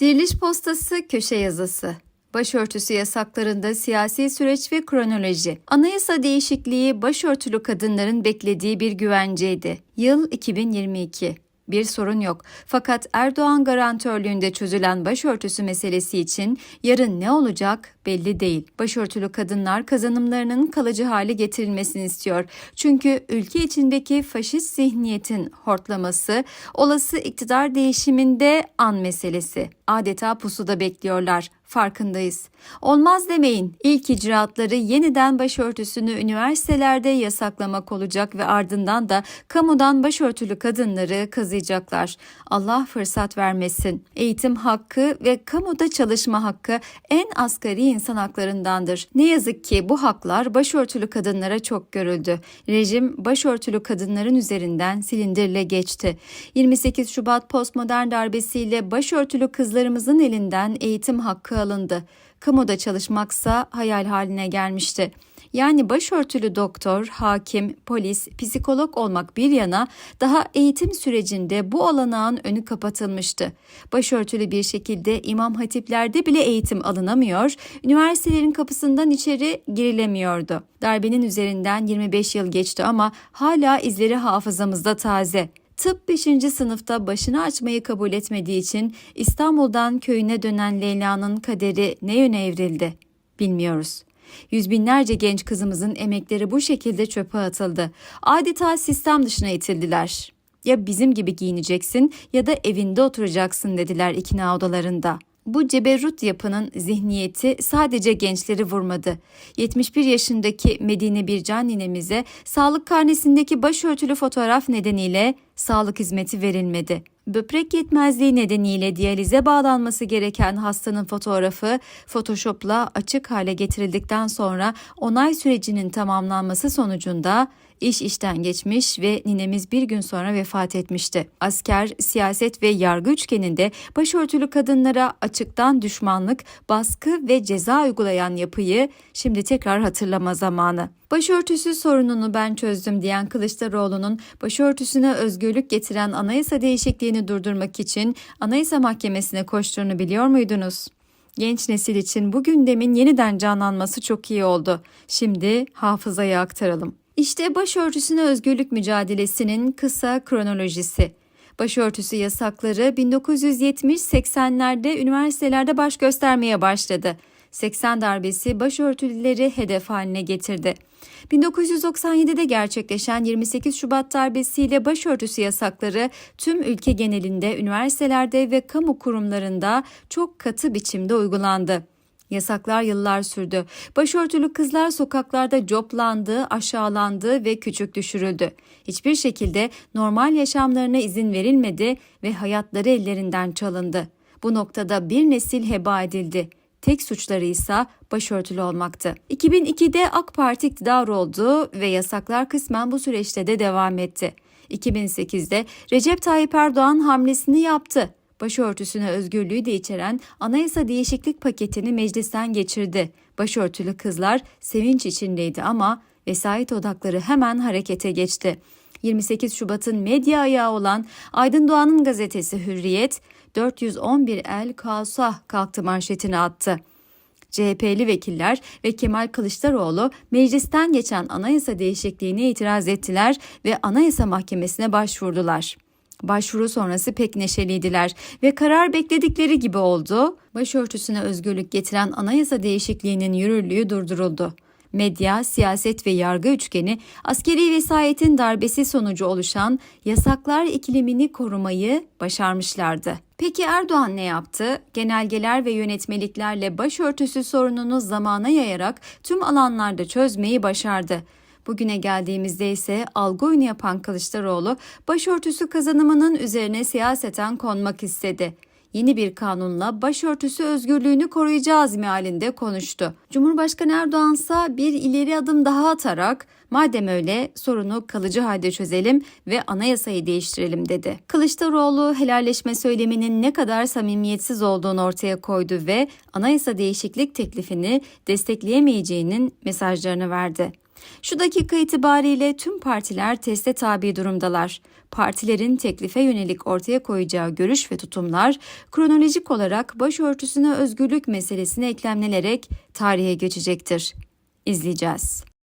Diriliş Postası Köşe Yazısı Başörtüsü yasaklarında siyasi süreç ve kronoloji. Anayasa değişikliği başörtülü kadınların beklediği bir güvenceydi. Yıl 2022. Bir sorun yok. Fakat Erdoğan garantörlüğünde çözülen başörtüsü meselesi için yarın ne olacak belli değil. Başörtülü kadınlar kazanımlarının kalıcı hale getirilmesini istiyor. Çünkü ülke içindeki faşist zihniyetin hortlaması olası iktidar değişiminde an meselesi. Adeta pusuda bekliyorlar. Farkındayız. Olmaz demeyin. İlk icraatları yeniden başörtüsünü üniversitelerde yasaklamak olacak ve ardından da kamudan başörtülü kadınları kazıyacaklar. Allah fırsat vermesin. Eğitim hakkı ve kamuda çalışma hakkı en asgari insan haklarındandır. Ne yazık ki bu haklar başörtülü kadınlara çok görüldü. Rejim başörtülü kadınların üzerinden silindirle geçti. 28 Şubat postmodern darbesiyle başörtülü kızlarımızın elinden eğitim hakkı alındı. Kamuda çalışmaksa hayal haline gelmişti. Yani başörtülü doktor, hakim, polis, psikolog olmak bir yana daha eğitim sürecinde bu olanağın önü kapatılmıştı. Başörtülü bir şekilde imam hatiplerde bile eğitim alınamıyor, üniversitelerin kapısından içeri girilemiyordu. Darbenin üzerinden 25 yıl geçti ama hala izleri hafızamızda taze. Tıp 5. sınıfta başını açmayı kabul etmediği için İstanbul'dan köyüne dönen Leyla'nın kaderi ne yöne evrildi? Bilmiyoruz. Yüz binlerce genç kızımızın emekleri bu şekilde çöpe atıldı. Adeta sistem dışına itildiler. Ya bizim gibi giyineceksin ya da evinde oturacaksın dediler ikna odalarında. Bu ceberrut yapının zihniyeti sadece gençleri vurmadı. 71 yaşındaki Medine Bircan ninemize sağlık karnesindeki başörtülü fotoğraf nedeniyle sağlık hizmeti verilmedi. Böbrek yetmezliği nedeniyle diyalize bağlanması gereken hastanın fotoğrafı Photoshop'la açık hale getirildikten sonra onay sürecinin tamamlanması sonucunda iş işten geçmiş ve ninemiz bir gün sonra vefat etmişti. Asker, siyaset ve yargı üçgeninde başörtülü kadınlara açıktan düşmanlık, baskı ve ceza uygulayan yapıyı şimdi tekrar hatırlama zamanı. Başörtüsü sorununu ben çözdüm diyen Kılıçdaroğlu'nun başörtüsüne özgürlük getiren anayasa değişikliğini durdurmak için Anayasa Mahkemesi'ne koştuğunu biliyor muydunuz? Genç nesil için bu gündemin yeniden canlanması çok iyi oldu. Şimdi hafızaya aktaralım. İşte başörtüsüne özgürlük mücadelesinin kısa kronolojisi. Başörtüsü yasakları 1970-80'lerde üniversitelerde baş göstermeye başladı. 80 darbesi başörtülüleri hedef haline getirdi. 1997'de gerçekleşen 28 Şubat darbesiyle başörtüsü yasakları tüm ülke genelinde üniversitelerde ve kamu kurumlarında çok katı biçimde uygulandı. Yasaklar yıllar sürdü. Başörtülü kızlar sokaklarda coplandı, aşağılandı ve küçük düşürüldü. Hiçbir şekilde normal yaşamlarına izin verilmedi ve hayatları ellerinden çalındı. Bu noktada bir nesil heba edildi. Tek suçları ise başörtülü olmaktı. 2002'de AK Parti iktidar oldu ve yasaklar kısmen bu süreçte de devam etti. 2008'de Recep Tayyip Erdoğan hamlesini yaptı başörtüsüne özgürlüğü de içeren anayasa değişiklik paketini meclisten geçirdi. Başörtülü kızlar sevinç içindeydi ama vesayet odakları hemen harekete geçti. 28 Şubat'ın medya ayağı olan Aydın Doğan'ın gazetesi Hürriyet, 411 el kaosa kalktı manşetini attı. CHP'li vekiller ve Kemal Kılıçdaroğlu meclisten geçen anayasa değişikliğine itiraz ettiler ve Anayasa Mahkemesi'ne başvurdular. Başvuru sonrası pek neşeliydiler ve karar bekledikleri gibi oldu. Başörtüsüne özgürlük getiren anayasa değişikliğinin yürürlüğü durduruldu. Medya, siyaset ve yargı üçgeni askeri vesayetin darbesi sonucu oluşan yasaklar iklimini korumayı başarmışlardı. Peki Erdoğan ne yaptı? Genelgeler ve yönetmeliklerle başörtüsü sorununu zamana yayarak tüm alanlarda çözmeyi başardı. Bugüne geldiğimizde ise algı oyunu yapan Kılıçdaroğlu başörtüsü kazanımının üzerine siyaseten konmak istedi. Yeni bir kanunla başörtüsü özgürlüğünü koruyacağız mealinde konuştu. Cumhurbaşkanı Erdoğan ise bir ileri adım daha atarak madem öyle sorunu kalıcı halde çözelim ve anayasayı değiştirelim dedi. Kılıçdaroğlu helalleşme söyleminin ne kadar samimiyetsiz olduğunu ortaya koydu ve anayasa değişiklik teklifini destekleyemeyeceğinin mesajlarını verdi. Şu dakika itibariyle tüm partiler teste tabi durumdalar. Partilerin teklife yönelik ortaya koyacağı görüş ve tutumlar kronolojik olarak başörtüsüne özgürlük meselesine eklemlenerek tarihe geçecektir. İzleyeceğiz.